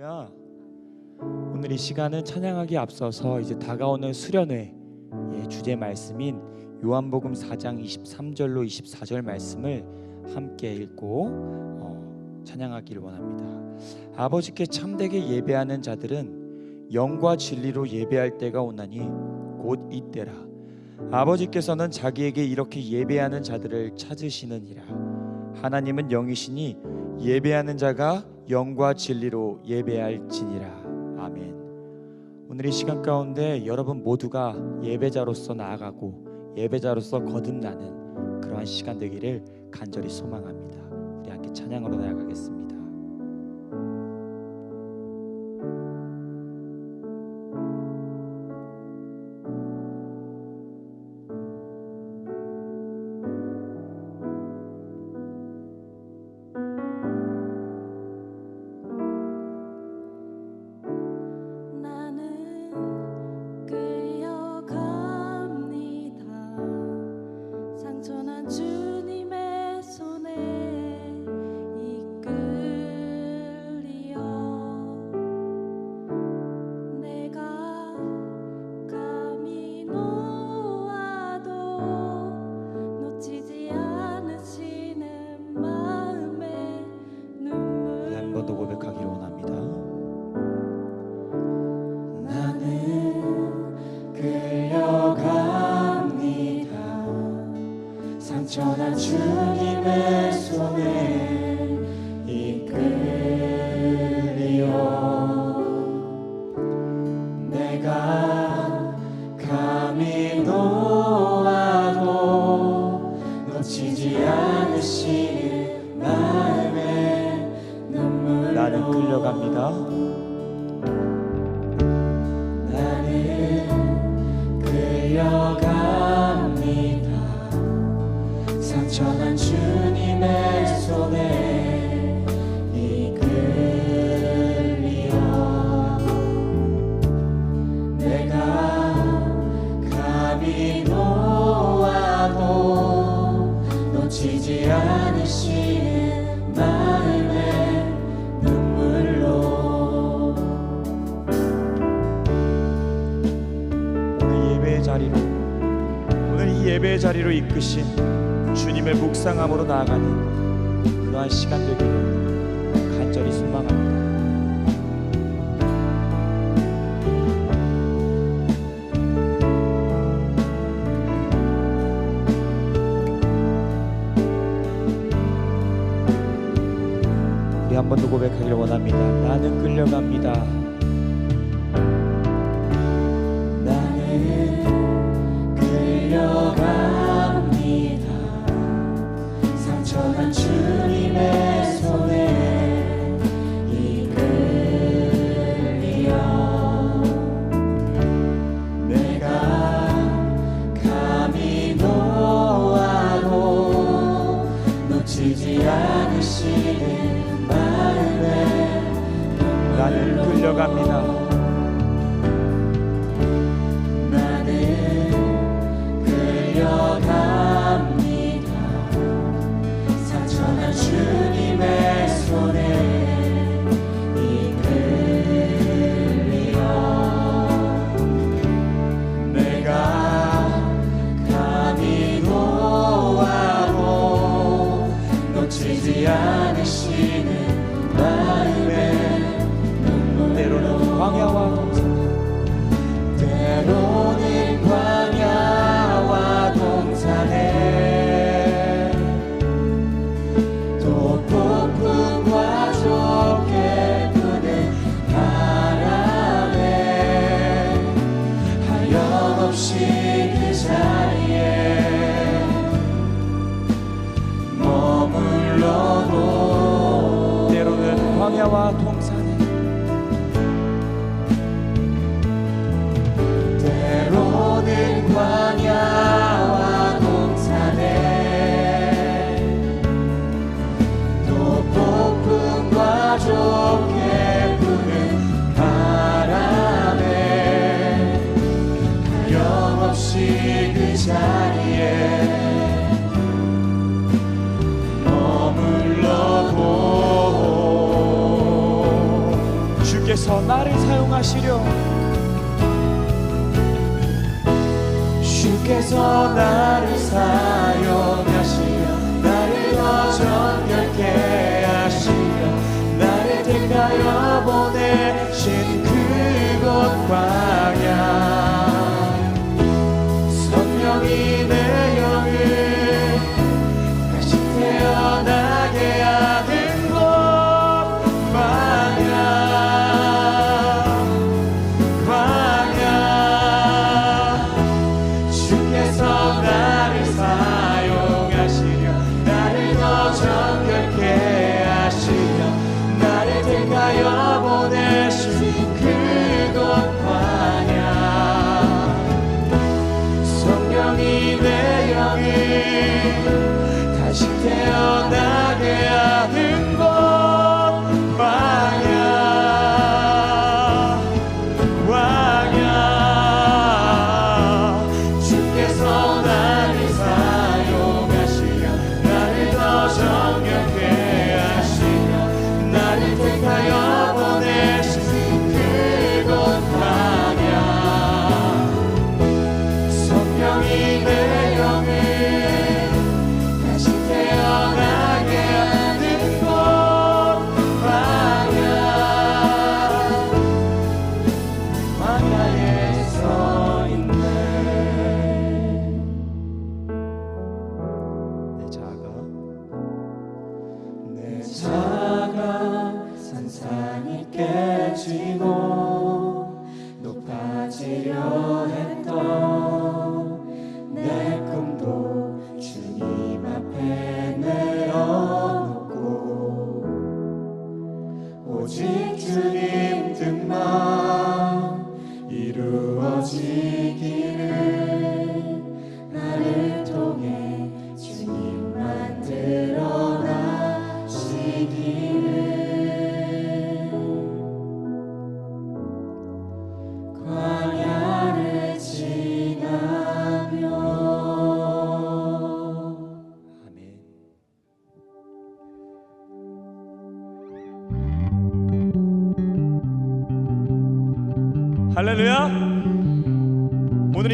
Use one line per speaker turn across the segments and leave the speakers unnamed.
할렐루야. 오늘 이 시간은 찬양하기 앞서서 이제 다가오는 수련회 의 주제 말씀인 요한복음 4장 23절로 24절 말씀을 함께 읽고 어, 찬양하기를 원합니다. 아버지께 참되게 예배하는 자들은 영과 진리로 예배할 때가 오나니 곧 이때라. 아버지께서는 자기에게 이렇게 예배하는 자들을 찾으시느니라. 하나님은 영이시니 예배하는 자가 영과 진리로 예배할지니라. 아멘. 오늘 이 시간 가운데 여러분 모두가 예배자로서 나아가고 예배자로서 거듭나는 그러한 시간 되기를 간절히 소망합니다. 우리 함께 찬양으로 나아가겠습니다. 오늘 예배의 자리로 자리로 이끄신 주님의 묵상함으로 나아가는 그러한 시간 되기를 고백하기를 원합니다. 나는 끌려갑니다.
나는 끌려갑니다.
하시려
주께서 나를 사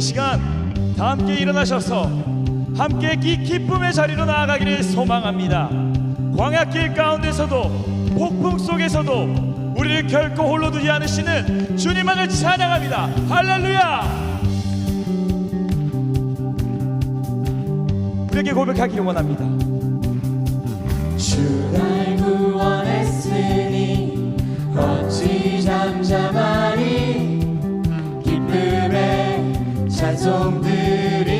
시간 다 함께 일어나셔서 함께 이 기쁨의 자리로 나아가기를 소망합니다. 광야길 가운데서도 폭풍 속에서도 우리를 결코 홀로 두지 않으시는 주님만을 찬양합니다. 할렐루야! 우리에게 고백하기를 원합니다.
주날 구원했으니 어찌 잠잠한
백성들이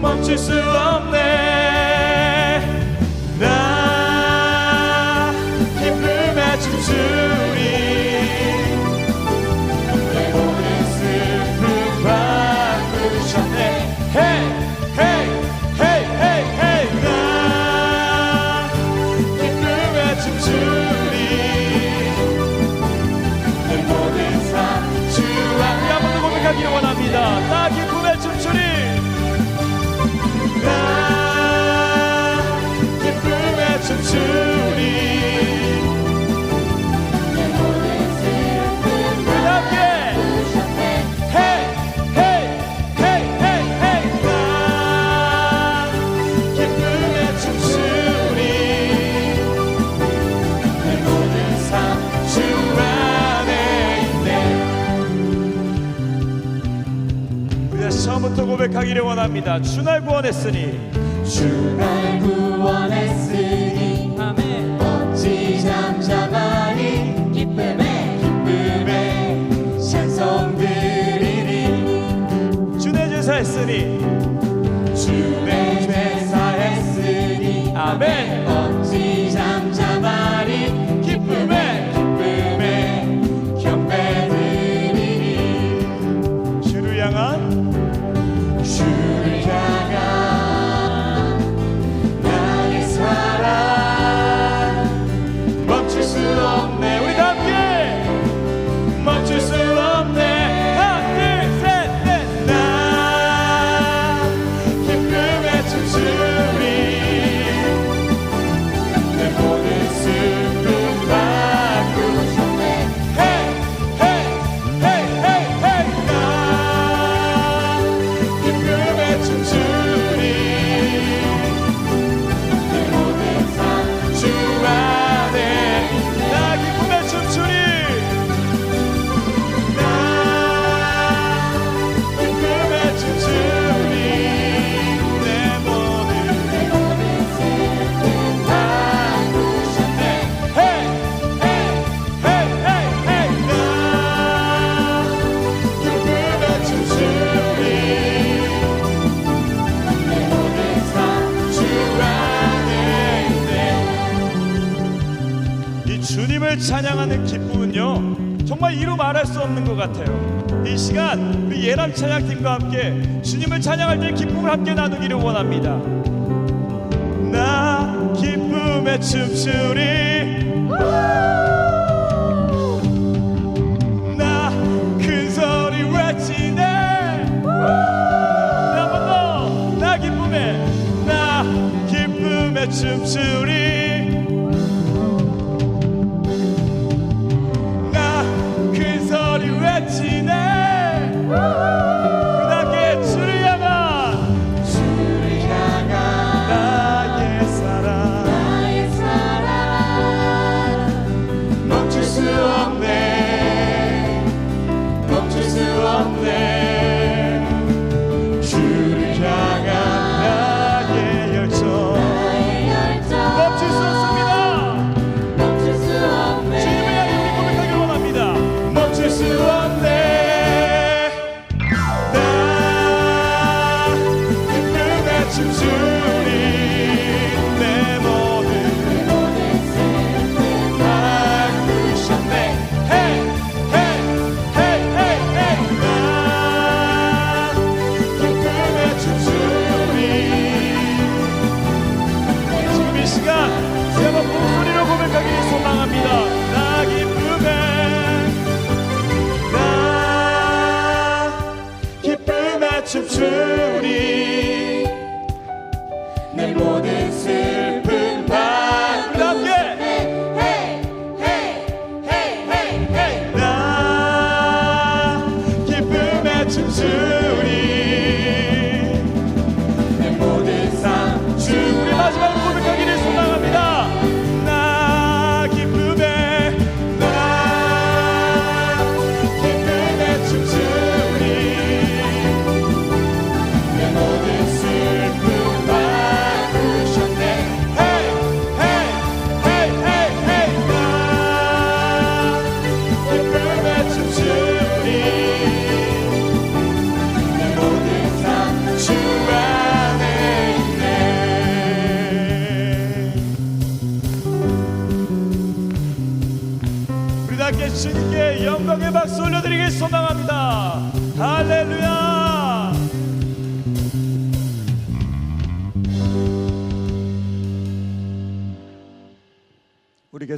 Mă, ce să am 되기를 원합니다. 주날 구원했으니.
주날 구원했으니. 아멘. 어찌 잠잠하니 기쁨에 기쁨에 찬송 드리니.
주내 제사했으니.
주내 제사했으니.
아멘. 감당할 수 없는 것 같아요. 이 시간 우리 예람 찬양팀과 함께 주님을 찬양할 때 기쁨을 함께 나누기를 원합니다. 나 기쁨에 춤추리. 나 큰 소리 외치네. 나 기쁨에 나 기쁨에 춤추리.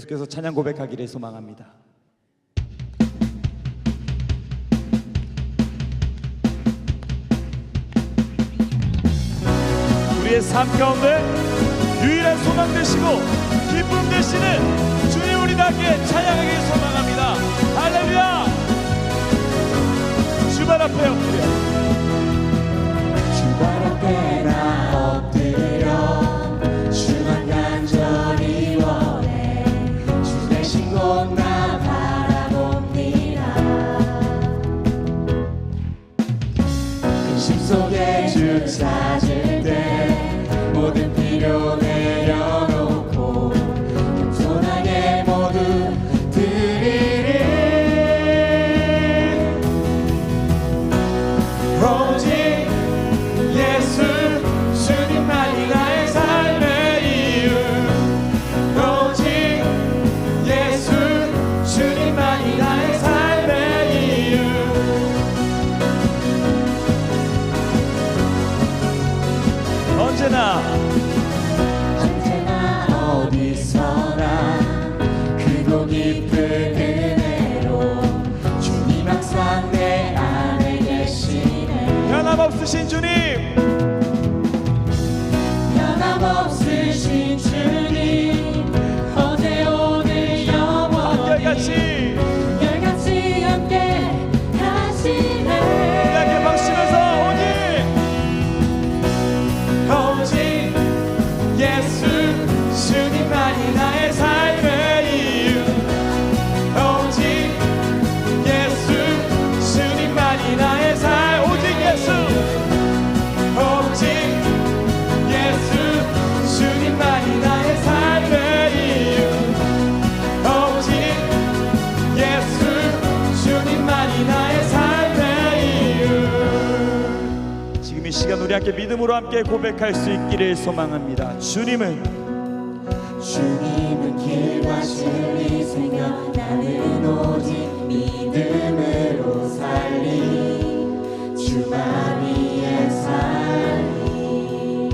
계속해서 찬양 고백하기를 소망합니다. 우리의 삶 가운데 유일한 소망 되시고 기쁨 되시는 주님 우리답게 찬양하기 소망합니다. 할렐루야! 주발 앞에 엎드려 우리 함께 믿음으로 함께 고백할 수 있기를 소망합니다. 주님은
주님은 길과 진리 생명 나는 오직 믿음으로 살리. 주만 위에 살리.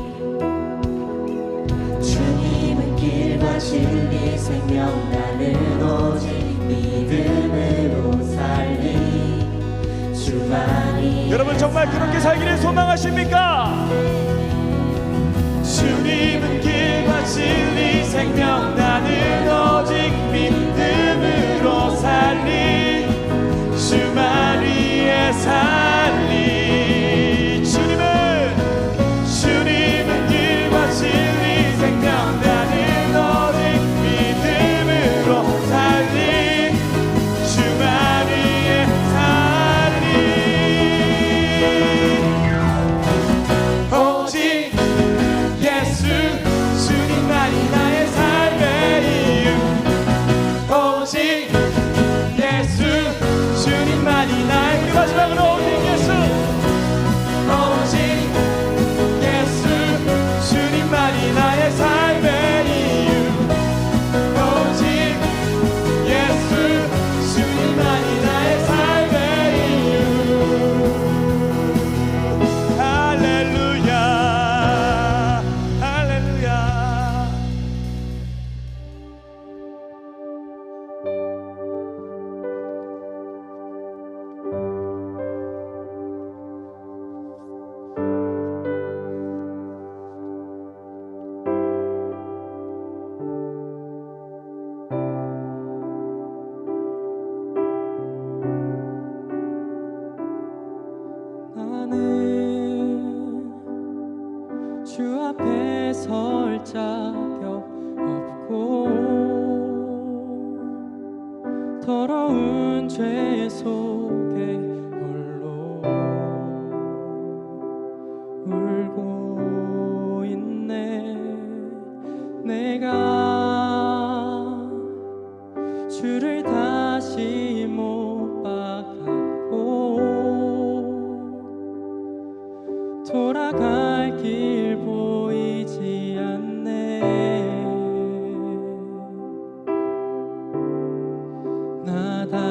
주님은 길과 진리 생명 나는 오직 믿음으로
여러분 정말 그렇게 살기를 소망하십니까? 주님은 길과 진리 생명 나는 오직 믿음으로 살리 주만 위에 살리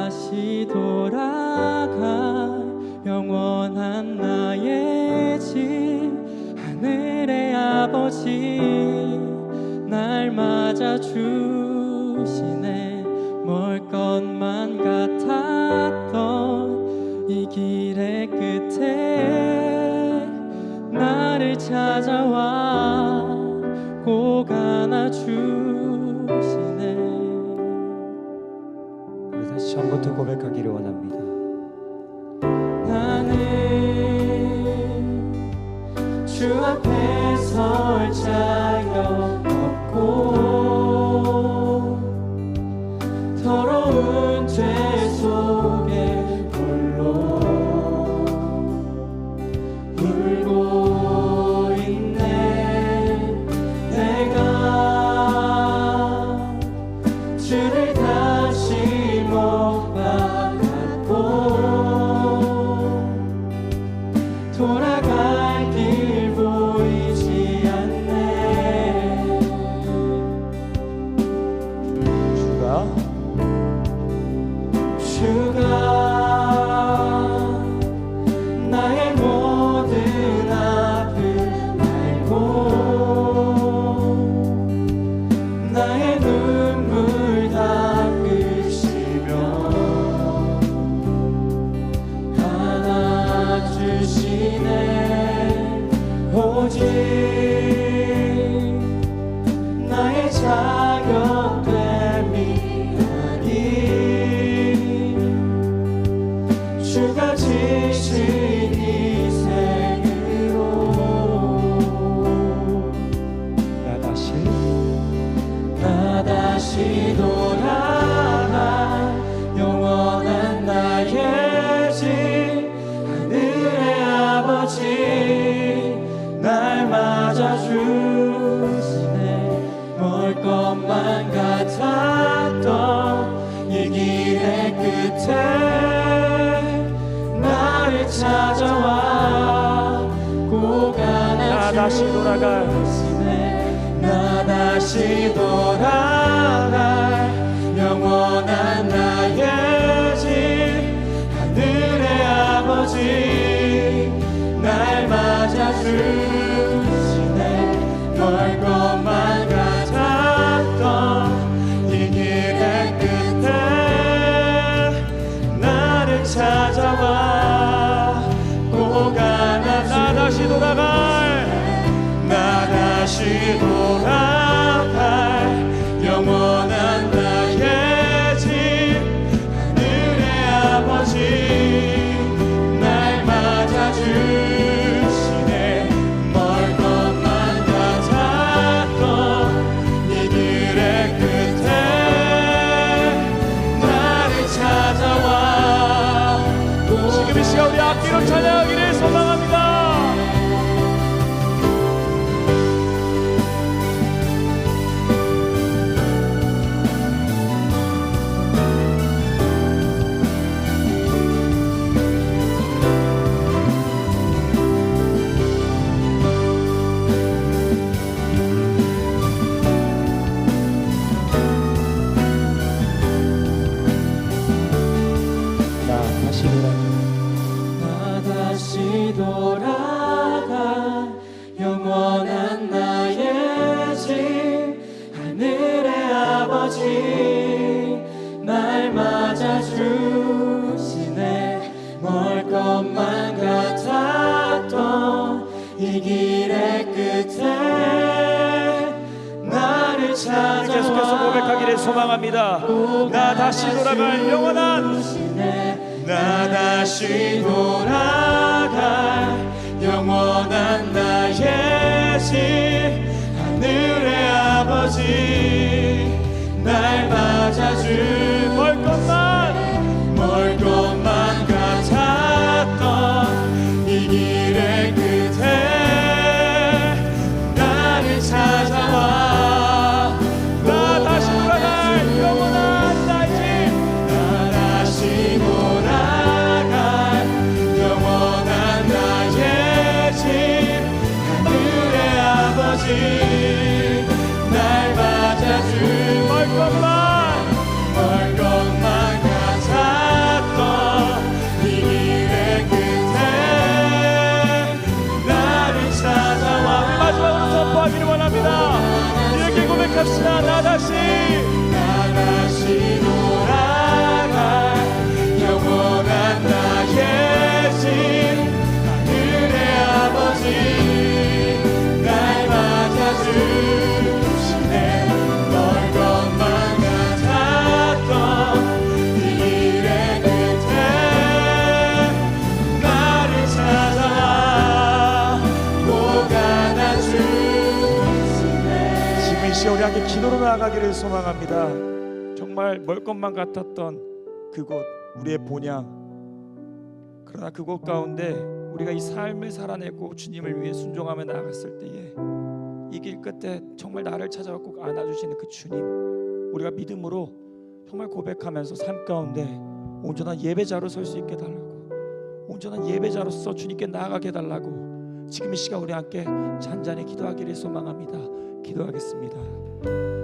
다시 돌아갈 영원한 나의 집 하늘의 아버지 날 맞아 주시네. 멀 것만 같았던 이 길의 끝에 나를 찾아와 꼭 안아주
처음부터 고백하기를 원합니다.
나는 주 앞에 설 나를 찾아와 고간한
나 다시 돌아갈.
나 다시 돌아갈. 영원한 나의 집 하늘의 아버지 날 맞아주시네 멀것
계속해서 고백하기를 소망합니다. 나 다시 돌아갈 영원한
나 다시 돌아갈 영원한 나의 집 하늘의 아버지 날 맞아줄 이 시간
우리 함께 기도로 나아가기를 소망합니다. 정말 멀 것만 같았던 그곳 우리의 본향. 그러나 그곳 가운데 우리가 이 삶을 살아내고 주님을 위해 순종하며 나아갔을 때에 이 길 끝에 정말 나를 찾아와 꼭 안아주시는 그 주님 우리가 믿음으로 정말 고백하면서 삶 가운데 온전한 예배자로 설 수 있게 달라고 온전한 예배자로서 주님께 나아가게 달라고 지금 이 시간 우리 함께 잔잔히 기도하기를 소망합니다. 기도하겠습니다 Bye.